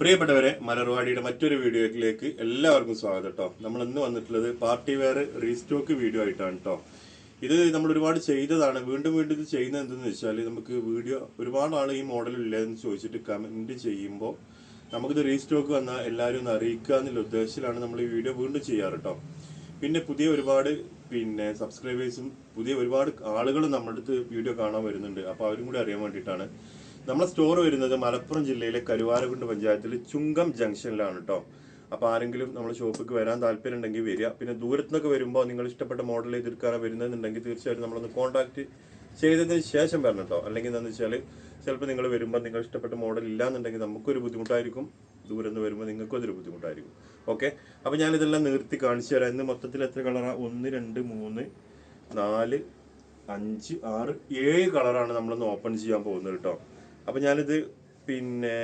പ്രിയപ്പെട്ടവരെ മലർവാടിയുടെ മറ്റൊരു വീഡിയോയിലേക്ക് എല്ലാവർക്കും സ്വാഗതം കേട്ടോ നമ്മൾ ഇന്ന് വന്നിട്ടുള്ളത് പാർട്ടി വെയർ റീസ്റ്റോക്ക് വീഡിയോ ആയിട്ടാണ് കേട്ടോ ഇത് നമ്മൾ ഒരുപാട് ചെയ്തതാണ്. വീണ്ടും വീണ്ടും ഇത് ചെയ്യുന്നത് എന്തെന്ന് വെച്ചാൽ നമുക്ക് വീഡിയോ ഒരുപാട് ആൾ ഈ മോഡൽ ഇല്ലെന്ന് ചോദിച്ചിട്ട് കമന്റ് ചെയ്യുമ്പോൾ നമുക്കിത് റീസ്റ്റോക്ക് വന്നാൽ എല്ലാവരും ഒന്ന് അറിയിക്കുക എന്നുള്ള ഉദ്ദേശത്തിലാണ് നമ്മൾ ഈ വീഡിയോ വീണ്ടും ചെയ്യാറ് കേട്ടോ പിന്നെ പുതിയ ഒരുപാട് പിന്നെ സബ്സ്ക്രൈബേഴ്സും പുതിയ ഒരുപാട് ആളുകളും നമ്മുടെ അടുത്ത് വീഡിയോ കാണാൻ വരുന്നുണ്ട്. അപ്പോൾ അവരും കൂടി അറിയാൻ വേണ്ടിയിട്ടാണ് നമ്മളെ സ്റ്റോർ വരുന്നത് മലപ്പുറം ജില്ലയിലെ കരുവാരകുണ്ട് പഞ്ചായത്തിൽ ചുങ്കം ജംഗ്ഷനിലാണ് കേട്ടോ അപ്പോൾ ആരെങ്കിലും നമ്മൾ ഷോപ്പിക്ക് വരാൻ താല്പര്യം ഉണ്ടെങ്കിൽ വരിക. പിന്നെ ദൂരത്തു നിന്നൊക്കെ വരുമ്പോൾ നിങ്ങൾ ഇഷ്ടപ്പെട്ട മോഡൽ ചെയ്തെടുക്കാനാണ് വരുന്നതെന്നുണ്ടെങ്കിൽ തീർച്ചയായിട്ടും നമ്മളൊന്ന് കോൺടാക്ട് ചെയ്തതിന് ശേഷം വരണം കേട്ടോ അല്ലെങ്കിൽ എന്താണെന്ന് വെച്ചാൽ ചിലപ്പോൾ നിങ്ങൾ വരുമ്പോൾ നിങ്ങൾ ഇഷ്ടപ്പെട്ട മോഡൽ ഇല്ലാന്നുണ്ടെങ്കിൽ നമുക്കൊരു ബുദ്ധിമുട്ടായിരിക്കും. ദൂരം നിന്ന് വരുമ്പോൾ നിങ്ങൾക്കും അതൊരു ബുദ്ധിമുട്ടായിരിക്കും. ഓക്കെ അപ്പോൾ ഞാനിതെല്ലാം നിർത്തി കാണിച്ചു തരാം. ഇന്ന് മൊത്തത്തിൽ എത്ര കളറാണ് ഒന്ന് രണ്ട് മൂന്ന് നാല് അഞ്ച് ആറ് ഏഴ് കളറാണ് നമ്മളൊന്ന് ഓപ്പൺ ചെയ്യാൻ പോകുന്നത് കേട്ടോ അപ്പോൾ ഞാനിത് പിന്നെ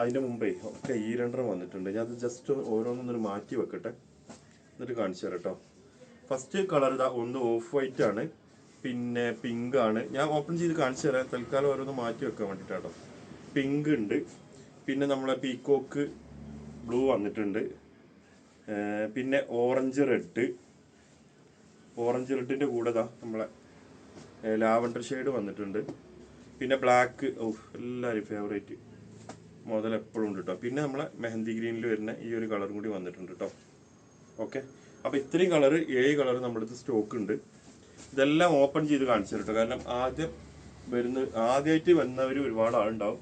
അതിന്റെ മുമ്പേ ഒക്കെ ഈ രണ്ടെണ്ണം വന്നിട്ടുണ്ട്. ഞാനത് ജസ്റ്റ് ഓരോന്നൊന്നൊരു മാറ്റി വെക്കട്ടെ. എന്നിട്ട് കാണിച്ചു തരട്ടോ ഫസ്റ്റ് കളർ ഇതാ ഒന്ന് ഓഫ് വൈറ്റ് ആണ്. പിന്നെ പിങ്ക് ആണ്. ഞാൻ ഓപ്പൺ ചെയ്ത് കാണിച്ചു തരാം. തൽക്കാലം ഓരോന്ന് മാറ്റി വെക്കാൻ വേണ്ടിയിട്ടാട്ടോ പിങ്ക് ഉണ്ട്. പിന്നെ നമ്മളെ പീക്കോക്ക് ബ്ലൂ വന്നിട്ടുണ്ട്. പിന്നെ ഓറഞ്ച് റെഡ് ഓറഞ്ച് റെഡിന്റെ കൂടെ ദാ നമ്മളെ ലാവണ്ടർ ഷെയ്ഡ് വന്നിട്ടുണ്ട്. പിന്നെ ബ്ലാക്ക് ഓഹ് എല്ലാവരും ഫേവറേറ്റ് മുതൽ എപ്പോഴും ഉണ്ട് കേട്ടോ പിന്നെ നമ്മളെ മെഹന്തി ഗ്രീനിൽ വരുന്ന ഈ ഒരു കളറും കൂടി വന്നിട്ടുണ്ട് കേട്ടോ ഓക്കെ? അപ്പോൾ ഇത്രയും കളർ ഏഴ് കളർ നമ്മുടെ അടുത്ത് സ്റ്റോക്ക് ഉണ്ട്. ഇതെല്ലാം ഓപ്പൺ ചെയ്ത് കാണിച്ചു കേട്ടോ കാരണം ആദ്യം വരുന്ന ആദ്യമായിട്ട് വന്നവർ ഒരുപാട് ആളുണ്ടാവും.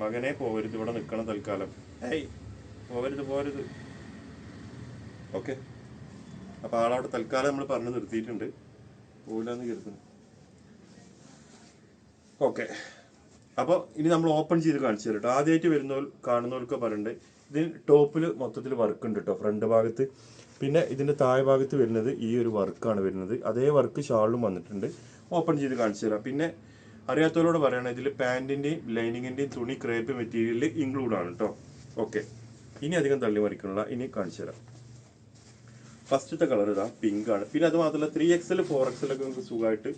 മകനെ പോകരുത് ഇവിടെ നിൽക്കണം തൽക്കാലം. ഏയ് പോകരുത് പോകരുത് ഓക്കെ? അപ്പോൾ ആളവിടെ തൽക്കാലം നമ്മൾ പറഞ്ഞു നിർത്തിയിട്ടുണ്ട്. പോകില്ലെന്ന് കരുതുന്നു. ഓക്കെ അപ്പോൾ ഇനി നമ്മൾ ഓപ്പൺ ചെയ്ത് കാണിച്ചു തരാം കേട്ടോ ആദ്യമായിട്ട് വരുന്നവർ കാണുന്നവർക്ക് പറയണ്ടേ. ഇതിന് ടോപ്പിൽ മൊത്തത്തിൽ വർക്ക് ഉണ്ട് കേട്ടോ ഫ്രണ്ട് ഭാഗത്ത്. പിന്നെ ഇതിന്റെ താഴെ ഭാഗത്ത് വരുന്നത് ഈ ഒരു വർക്കാണ് വരുന്നത്. അതേ വർക്ക് ഷാളിലും വന്നിട്ടുണ്ട്. ഓപ്പൺ ചെയ്ത് കാണിച്ചു തരാം. പിന്നെ അറിയാത്തവരോട് പറയണം ഇതിൽ പാന്റിന്റെയും ലൈനിങ്ങിന്റെയും തുണി ക്രേപ്പ് മെറ്റീരിയൽ ഇൻക്ലൂഡാണ് കേട്ടോ ഓക്കെ ഇനി അധികം തള്ളി മറിക്കണില്ല. ഇനി കാണിച്ചു തരാം. ഫസ്റ്റത്തെ കളർ ഇതാ പിങ്ക് ആണ്. പിന്നെ അത് മാത്രമല്ല ത്രീ എക്സൽ ഫോർ എക്സലൊക്കെ നമുക്ക് സുഖമായിട്ട്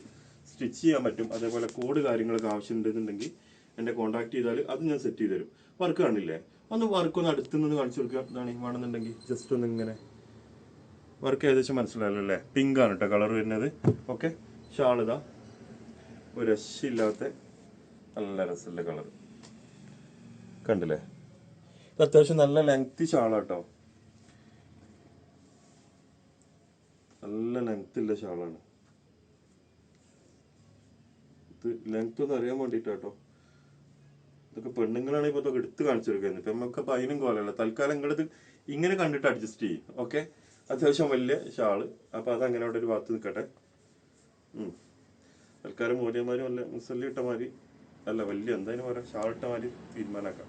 സ്റ്റിച്ച് ചെയ്യാൻ പറ്റും. അതേപോലെ കോഡ് കാര്യങ്ങളൊക്കെ ആവശ്യമുണ്ടെന്നുണ്ടെങ്കിൽ എന്നെ കോൺടാക്ട് ചെയ്താൽ അത് ഞാൻ സെറ്റ് ചെയ്ത് തരും. വർക്ക് കാണില്ലേ? ഒന്ന് വർക്ക് ഒന്ന് അടുത്ത് നിന്ന് കാണിച്ചു കൊടുക്കുക. ഇതാണ് വേണമെന്നുണ്ടെങ്കിൽ ജസ്റ്റ് ഒന്ന് ഇങ്ങനെ വർക്ക് ഏകദേശം മനസ്സിലായല്ലോ അല്ലേ? പിങ്ക് ആണ് കേട്ടോ കളർ വരുന്നത്. ഓക്കെ ഇതാ. ഒരു രക്ഷയില്ലാത്ത നല്ല രസമുള്ള കളർ കണ്ടില്ലേ? അത്യാവശ്യം നല്ല ലെങ്തി ഷാളാട്ടോ നല്ല ലെങ്ത് ഉള്ള ഷാളാണ്. ഇത് ലെങ്ത് ഒന്ന് അറിയാൻ വേണ്ടിട്ടാട്ടോ. ഇതൊക്കെ പെണ്ണുങ്ങളാണ് ഇപ്പൊ ഇതൊക്കെ എടുത്ത് കാണിച്ചു കൊടുക്കുന്നത്. ഇപ്പൊ നമുക്ക് അതിനും കോലല്ല. തൽക്കാലം നിങ്ങളിത് ഇങ്ങനെ കണ്ടിട്ട് അഡ്ജസ്റ്റ് ചെയ്യും ഓക്കെ അത്യാവശ്യം വലിയ ഷാൾ. അപ്പൊ അത് അങ്ങനെ അവിടെ ഒരു ഭാഗത്ത് നിൽക്കട്ടെ ഉം. തൽക്കാലം മൂല്യന്മാരും അല്ല മുസല്ലി ഇട്ട മാതിരി അല്ല വലിയ എന്തായാലും പറയാം. ഷാൾ ഇട്ട മാതിരി തീരുമാനാക്കാം.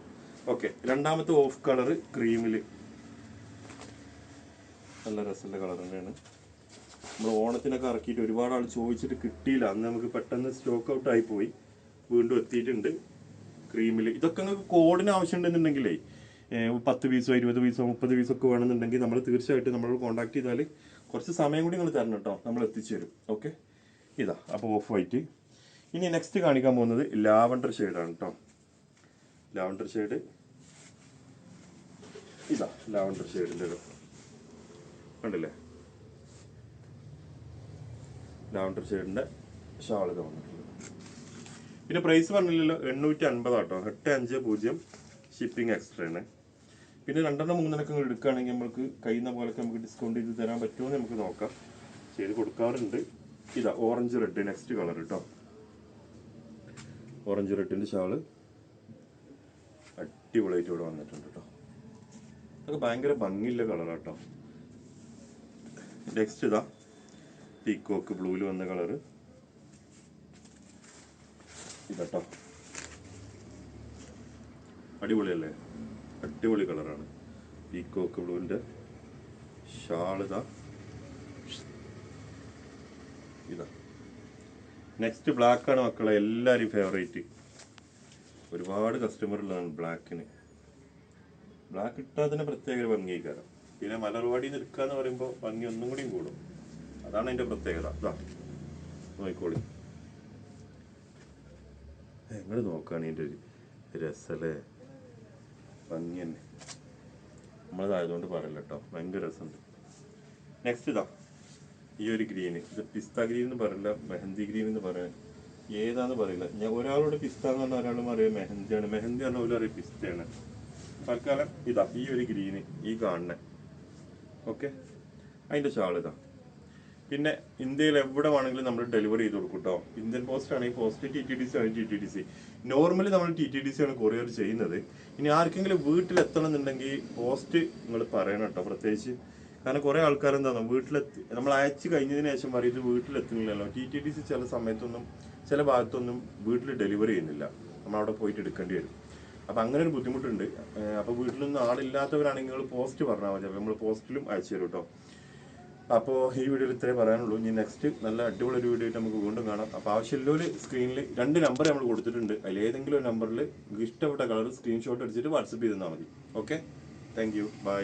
ഓക്കെ രണ്ടാമത്തെ ഓഫ് കളർ ക്രീമിൽ നല്ല രസമുള്ള കളർ തന്നെയാണ്. നമ്മൾ ഓണത്തിനൊക്കെ ഇറക്കിയിട്ട് ഒരുപാട് ആൾ ചോദിച്ചിട്ട് കിട്ടിയില്ല. അന്ന് നമുക്ക് പെട്ടെന്ന് സ്റ്റോക്ക് ഔട്ട് ആയി പോയി. വീണ്ടും എത്തിയിട്ടുണ്ട്. ക്രീമിൽ ഇതൊക്കെ നിങ്ങൾക്ക് കോഡിന് ആവശ്യമുണ്ടെന്നുണ്ടെങ്കിലേ പത്ത് പീസോ ഇരുപത് പീസോ മുപ്പത് പീസോ ഒക്കെ വേണമെന്നുണ്ടെങ്കിൽ നമ്മൾ തീർച്ചയായിട്ടും നമ്മൾ കോൺടാക്ട് ചെയ്താൽ കുറച്ച് സമയം കൂടി നിങ്ങൾ തരണം കേട്ടോ നമ്മൾ എത്തിച്ചു തരും. ഓക്കെ ഇതാ അപ്പോൾ ഓഫ് വൈറ്റ് ഇനി നെക്സ്റ്റ് കാണിക്കാൻ പോകുന്നത് ലാവണ്ടർ ഷെയ്ഡാണ് കേട്ടോ ലാവണ്ടർ ഷെയ്ഡ് ഇതാ ലാവണ്ടർ ഷെയ്ഡിന്റെ കണ്ടില്ലേ? ലാവണ്ടർ ഷെയ്ഡിന്റെ ഷാൾ ഇത് പിന്നെ പ്രൈസ് പറഞ്ഞില്ലല്ലോ എണ്ണൂറ്റി അൻപതാട്ടോ എട്ട് അഞ്ച് പൂജ്യം ഷിപ്പിംഗ് എക്സ്ട്രാ ആണ്. പിന്നെ രണ്ടെണ്ണം മൂന്നെണ്ണൊക്കെ എടുക്കുകയാണെങ്കിൽ നമുക്ക് കഴിയുന്ന പോലൊക്കെ നമുക്ക് ഡിസ്കൗണ്ട് ചെയ്ത് തരാൻ പറ്റുമോ എന്ന് നമുക്ക് നോക്കാം. ചെയ്ത് കൊടുക്കാറുണ്ട്. ഇതാ ഓറഞ്ച് റെഡ് നെക്സ്റ്റ് കളർ കേട്ടോ ഓറഞ്ച് റെഡിന്റെ ഷാൾ അടിപൊളിയായിട്ട് ഇവിടെ വന്നിട്ടുണ്ട് കേട്ടോ അതൊക്കെ ഭയങ്കര ഭംഗിയുള്ള കളറാട്ടോ നെക്സ്റ്റ് ഇതാ പീക്കോക്ക് ബ്ലൂവിൽ വന്ന കളറ് ഇതട്ടോ. അടിപൊളിയല്ലേ? അടിപൊളി കളറാണ് പീക്കോക്ക് ബ്ലൂവിന്റെ ഷാളിത ഇതാ. നെക്സ്റ്റ് ബ്ലാക്കാണ് മക്കളെ എല്ലാവരും ഫേവറേറ്റ് ഒരുപാട് കസ്റ്റമർ ഉള്ളതാണ് ബ്ലാക്കിന് ബ്ലാക്ക് ഇട്ടാൽ തന്നെ പ്രത്യേക ഭംഗി കാരണം പിന്നെ മലർവാടി നിൽക്കുക എന്ന് പറയുമ്പോൾ ഭംഗി ഒന്നും കൂടിയും കൂടും. അതാണ് അതിന്റെ പ്രത്യേകത. ഇതാ നോക്കിക്കോളി. നിങ്ങൾ നോക്കുകയാണ് ഇതിന്റെ ഒരു രസല്ലേ? ഭംഗി തന്നെ. നമ്മളതായതുകൊണ്ട് പറയല്ല കേട്ടോ. ഭയങ്കര രസമുണ്ട്. നെക്സ്റ്റ് ഇതാ. ഈ ഒരു ഗ്രീൻ ഇത് പിസ്ത ഗ്രീൻ എന്ന് പറയില്ല മെഹന്തി ഗ്രീൻ എന്ന് പറയാൻ. ഏതാന്ന് പറയില്ല. ഞാൻ ഒരാളോട് പിസ്ത എന്ന് പറഞ്ഞാൽ ഒരാളും അറിയാം മെഹന്തിയാണ്. മെഹന്തി പറഞ്ഞ പോലും അറിയാം പിസ്തയാണ്. തൽക്കാലം ഇതാ ഈ ഒരു ഗ്രീന് ഈ കാണുന്ന. ഓക്കെ അതിന്റെ ഷാൾ ഇതാ. പിന്നെ ഇന്ത്യയിൽ എവിടെ വേണമെങ്കിലും നമ്മൾ ഡെലിവറി ചെയ്ത് കൊടുക്കും കേട്ടോ ഇന്ത്യൻ പോസ്റ്റ് ആണെങ്കിൽ post T T D C ആണെങ്കിൽ T T D C normally നമ്മൾ ടി ടി ഡി സി ആണ് കൊറിയർ ചെയ്യുന്നത്. ഇനി ആർക്കെങ്കിലും വീട്ടിലെത്തണം എന്നുണ്ടെങ്കിൽ പോസ്റ്റ് നിങ്ങൾ പറയണം കേട്ടോ പ്രത്യേകിച്ച്. കാരണം കുറേ ആൾക്കാർ എന്താണോ വീട്ടിലെത്തി നമ്മൾ അയച്ചു കഴിഞ്ഞതിന് ശേഷം പറയും ഇത് വീട്ടിലെത്തുന്നില്ലല്ലോ. ടി ടി ഡി സി ചില സമയത്തൊന്നും ചില ഭാഗത്തൊന്നും വീട്ടിൽ ഡെലിവറി ചെയ്യുന്നില്ല. നമ്മൾ അവിടെ പോയിട്ട് എടുക്കേണ്ടി വരും. അപ്പൊ അങ്ങനെ ഒരു ബുദ്ധിമുട്ടുണ്ട്. അപ്പോൾ അപ്പൊ വീട്ടിലൊന്നും ആളില്ലാത്തവരാണെങ്കിൽ നിങ്ങൾ പോസ്റ്റ് പറഞ്ഞാൽ മതി. അപ്പൊ നമ്മൾ പോസ്റ്റിലും അയച്ചു തരും കേട്ടോ അപ്പോൾ ഈ വീഡിയോയിൽ ഇത്രേ പറയാനുള്ളൂ. ഇനി നെക്സ്റ്റ് നല്ല അടിപൊളി ഒരു വീഡിയോ ആയിട്ട് നമുക്ക് വീണ്ടും കാണാം. അപ്പോൾ ആവശ്യമില്ലൊരു സ്ക്രീനിൽ രണ്ട് നമ്പർ നമ്മൾ കൊടുത്തിട്ടുണ്ട്. അതിൽ ഏതെങ്കിലും ഒരു നമ്പറിൽ ഇഷ്ടപ്പെട്ട കളർ സ്ക്രീൻഷോട്ട് അടിച്ചിട്ട് വാട്സപ്പ് ചെയ്ത് മതി. Okay thank you by